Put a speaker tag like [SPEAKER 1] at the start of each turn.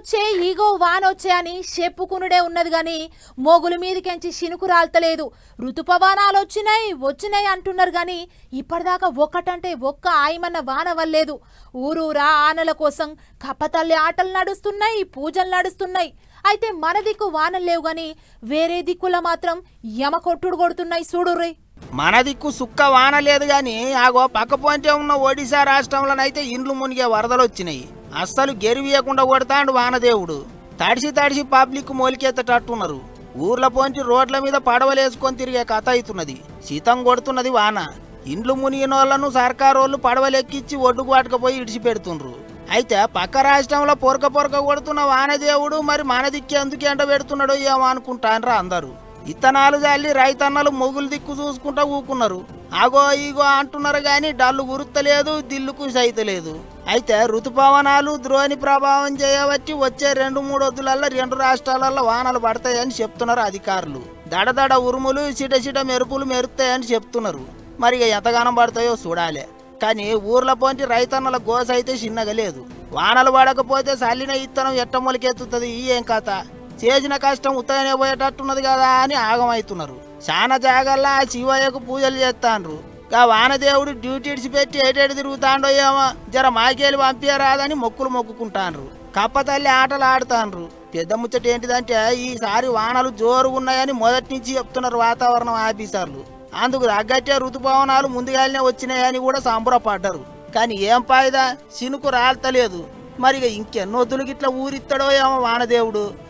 [SPEAKER 1] వచ్చాయని చెప్పుకునుడే ఉన్నది గాని మోగుల మీదకెంచి చినుకు రాల్తలేదు. ఋతుపవానాలు వచ్చినాయి వచ్చినాయి అంటున్నారు గాని ఇప్పటిదాకా ఒక్కటంటే ఒక్క ఆయమన్న వాన వల్లేదు. ఊరూరా ఆనల కోసం కప్పతల్లి ఆటలు నడుస్తున్నాయి పూజలు నడుస్తున్నాయి. అయితే మన దిక్కు వానలు లేవు గాని వేరే దిక్కుల మాత్రం యమ కొట్టుడు కొడుతున్నాయి చూడుర్రీ.
[SPEAKER 2] మన దిక్కు సుక్క వాన లేదు గాని ఆగో పక్క ఉన్న ఒడిశా రాష్ట్రంలోనైతే ఇండ్లు మునిగే వరదలు వచ్చినాయి అస్సలు గెరివియకుండా కొడతాండు వానదేవుడు. తడిసి తడిసి పబ్లిక్ మోలికెత్తటట్టున్నారు. ఊర్ల పోంచి రోడ్ల మీద పడవలేసుకొని తిరిగే కథ అవుతున్నది శీతం కొడుతున్నది వాన. ఇండ్లు మునిగిన వాళ్ళను సర్కారోళ్ళు పడవలెక్కిచ్చి ఒడ్డుకు పట్టుకపోయి ఇడిచిపెడుతుండ్రు. అయితే పక్క రాష్ట్రంలో పొరక పొరక కొడుతున్న వానదేవుడు మరి మన ఎందుకు ఎండ పెడుతున్నాడో ఏమో అనుకుంటానరా అందరూ. ఇత్తనాలు చల్లి రైతన్నలు మొగులు దిక్కు చూసుకుంటా ఊకున్నారు. ఆగో ఈగో అంటున్నారు కానీ డల్లు గురుతలేదు దిల్లుకు సైతలేదు. అయితే ఋతుపవనాలు ద్రోణి ప్రభావం చేయబట్టి వచ్చే రెండు మూడు వద్దులల్లో రెండు రాష్ట్రాలలో వానలు పడతాయని చెప్తున్నారు అధికారులు. దడదడ ఉరుములు సిటసిట మెరుపులు మెరుతాయని చెప్తున్నారు. మరి ఎంతగానం పడతాయో చూడాలి. కానీ ఊర్ల పోంటి రైతన్నల గోస అయితే చిన్నగా లేదు. వానలు పడకపోతే సల్లిన ఇత్తనం ఎట్ట మొలికెత్తుతుంది? ఏం కథ? చేసిన కష్టం ఉత్తగానే పోయేటట్టున్నది కదా అని ఆగమవుతున్నారు చాలా జాగల్లా ఆ శివయ్యకు పూజలు చేస్తాండ్రు. గా వానదేవుడు డ్యూటీ ఇడిచిపెట్టి ఏటేడు తిరుగుతాండో ఏమో జర మాకేలు పంపించరాదని మొక్కులు మొక్కుకుంటాండ్రు. కప్పతల్లి ఆటలు ఆడుతాండ్రు పెద్ద ముచ్చట ఏంటిదంటే ఈసారి వానలు జోరుగున్నాయని మొదటి నుంచి చెప్తున్నారు వాతావరణం ఆఫీసర్లు. అందుకు తగ్గట్టే ఋతుపవనాలు ముందుగానే వచ్చినాయని కూడా సంబరపడ్డారు. కానీ ఏం పాయిదా? చినుకు రాలతలేదు. మరి ఇంకెన్నో గిట్ల గిట్లా ఊరిస్తాడో ఏమో వానదేవుడు.